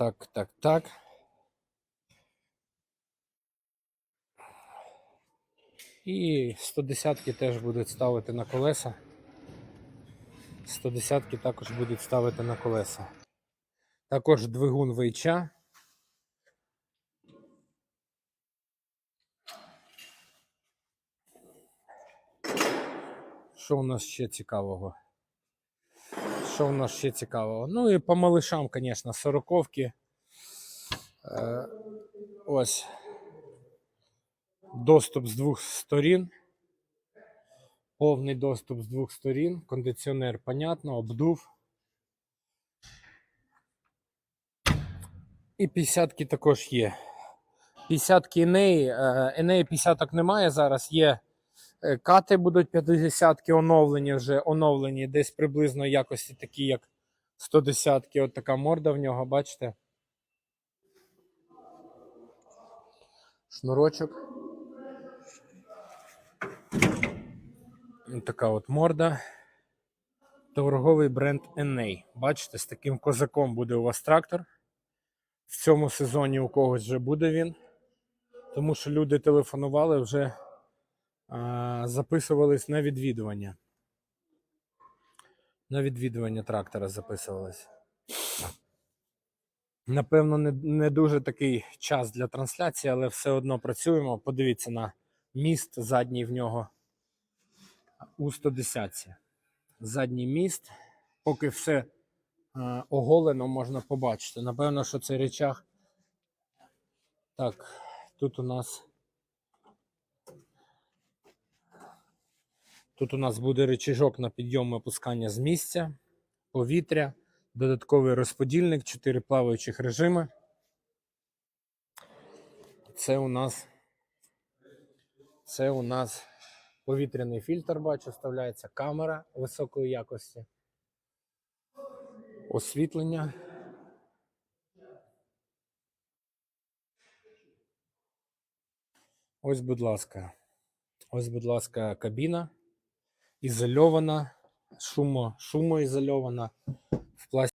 так, так, так. І 110-ки теж будуть ставити на колеса. 110-ки також будуть ставити на колеса. Також двигун вейча. Що у нас ще цікавого? Що у нас ще цікавого? Ну і по малишам, звісно, сороковки. Е, ось. Доступ з двох сторін. Повний доступ з двох сторін. Кондиціонер, понятно, обдув. І 50-ки також є. 50-ки Енеї. Енеї 50-ок немає зараз. Є кати будуть 50-ки оновлені вже оновлені десь приблизно якості такі, як 110-ки. От така морда в нього, бачите? Шнурочок. Ось така от морда. Торговий бренд Еней. Бачите, з таким козаком буде у вас трактор. В цьому сезоні у когось вже буде він. Тому що люди телефонували, вже записувались на відвідування. На відвідування трактора записувались. Напевно, не, не дуже такий час для трансляції, але все одно працюємо. Подивіться на міст задній в нього у 110. Задній міст. Поки все е, оголено, можна побачити. Напевно, що цей речах. Так, тут у нас. Тут у нас буде речіжок на підйом і опускання з місця, повітря, додатковий розподільник, 4 плаваючих режими. Це у нас. Це у нас повітряний фільтр, бачу, вставляється камера високої якості. Освітлення. Ось, будь ласка. Ось, будь ласка, кабіна ізольована, шумо, шумоізольована в пластику.